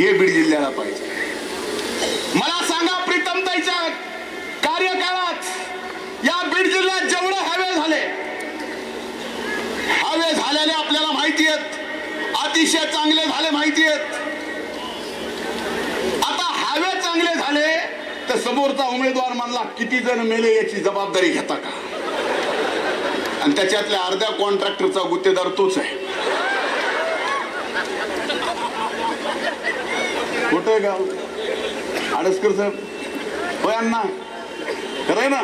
हे बीड जिल्ह्याला पाहिजे. मला सांगा प्रीतमताईच्या कार्यकाळात या बीड जिल्ह्यात जेवढे हवे झाले. हवे झालेले आपल्याला माहिती आहेत. अतिशय चांगले झाले माहिती आहेत. आता हवे चांगले झाले तर समोरचा उमेदवार म्हणला किती जण मेले याची जबाबदारी घेता का? आणि त्याच्यातल्या अर्ध्या कॉन्ट्रॅक्टरचा गुत्तेदार तोच आहे. कुठे गाव. आडसकर साहेब. होय अण्णा. खरंय ना?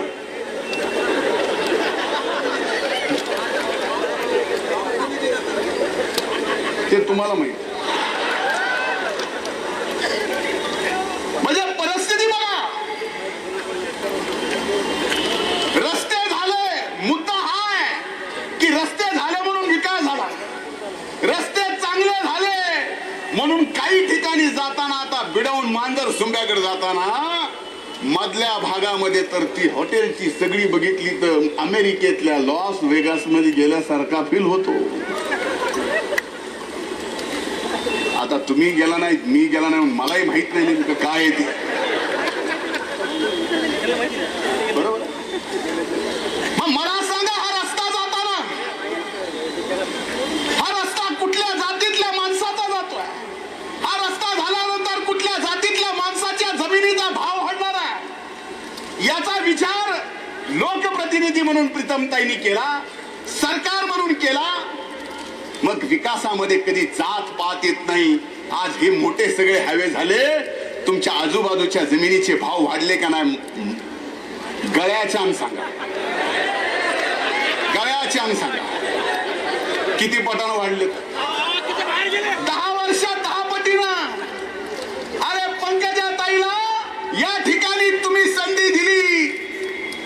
ते तुम्हाला माहीत म्हणजे परिस्थिती बघा रस्ते झाले मुद्दा हा आहे की रस्ते झाले म्हणून विकास झाला रस्ते चांगले झाले म्हणून काही ठिकाणी जाताना आता बिडवून मांजर सुंब्याकडे जाताना मधल्या भागामध्ये तर ती हॉटेलची सगळी बघितली तर अमेरिकेतल्या लॉस वेगासमध्ये गेल्यासारखा फील होतो. आता तुम्ही गेला नाही मी गेला नाही मलाही माहीत नाही नेमकं काय आहे ते बरोबर मग मला सांगा हा रस्ता जाताना हा रस्ता कुठल्या जातीतल्या माणसाचा जातोय हा रस्ता झाल्यानंतर कुठल्या जातीतल्या माणसाच्या जमिनीचा भाव वाढणार आहे याचा विचार प्रतिनिधी म्हणून प्रीतमताईंनी केला सरकार म्हणून केला मग विकासामध्ये कधी जात पात येत नाही. आज हे मोठे सगळे हवे झाले. तुमच्या आजूबाजूच्या जमिनीचे भाव वाढले का नाही? गळ्याच्या अंग सांगा. गळ्याचे अंग सांगा. किती पटानं वाढले? दहा पटीनं अरे पंकजा ताईला या ठिकाणी तुम्ही संधी दिली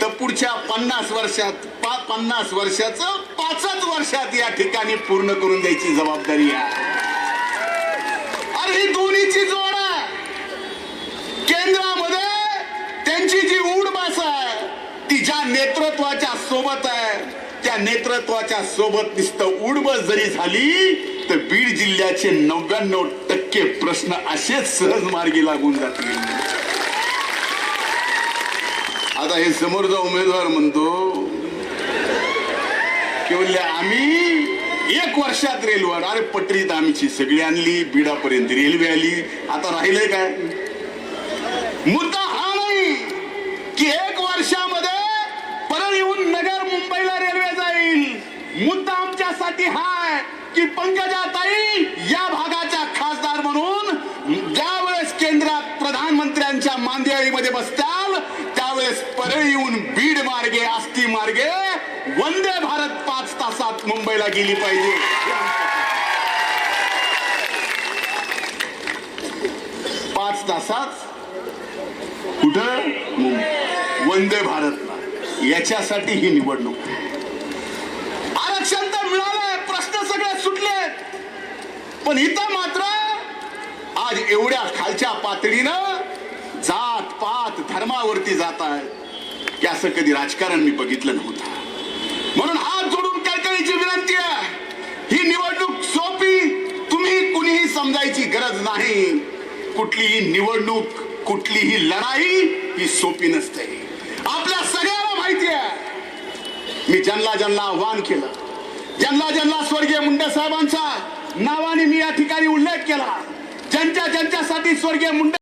तर पुढच्या पन्नास वर्षात पा पन्नास वर्षाचं पाचच वर्षात या ठिकाणी पूर्ण करून द्यायची जबाबदारी आहे. अरे ही दोन्हीची जोड आहे. केंद्रामध्ये त्यांची जी उडबास आहे ती ज्या नेतृत्वाच्या सोबत आहे त्या नेतृत्वाच्या सोबत नुसतं उडब जरी झाली तर बीड जिल्ह्याचे नव्याण्णव टक्के प्रश्न असेच सहज मार्गी लागून जातील. आता हे समोरचा उमेदवार म्हणतो की म्हणले आम्ही एक वर्षात रेल्वे अरे पटरीत आमची सगळी आणली बीडापर्यंत रेल्वे आली. आता राहिलंय काय? मुद्दा हा नाही की एक वर्षामध्ये परत येऊन नगर मुंबईला रेल्वे जाईल. मुद्दा आमच्यासाठी हा आहे की पंकजा ताई या भागाच्या खासदार म्हणून ज्या वेळेस केंद्रात प्रधानमंत्र्यांच्या मांदियाळीमध्ये बसताल त्यावेळेस येऊन बीड मार्गे आस्ती मार्गे वंदे भारत पाच तासात मुंबईला गेली पाहिजे. पाच तासात कुठं? वंदे भारत याच्यासाठी ही निवडणूक. आरक्षण तर मिळालंय प्रश्न सगळे सुटलेत. पण इथं मात्र आज एवढ्या खालच्या पातळीनं जात पात धर्मावरती जात आहे की असं कधी राजकारण मी बघितलं नव्हतं. म्हणून हात जोडून कळकळीची विनंती आहे. ही निवडणूक सोपी तुम्ही कुणीही समजायची गरज नाही. कुठलीही निवडणूक कुठलीही लढाई ही सोपी नसते. आपल्या सगळ्यांना माहिती आहे. मी ज्यांना ज्यांना आव्हान केलं ज्यांना ज्यांना स्वर्गीय मुंडे साहेबांचा नावाने मी या ठिकाणी उल्लेख केला ज्यांच्या ज्यांच्यासाठी स्वर्गीय मुंडे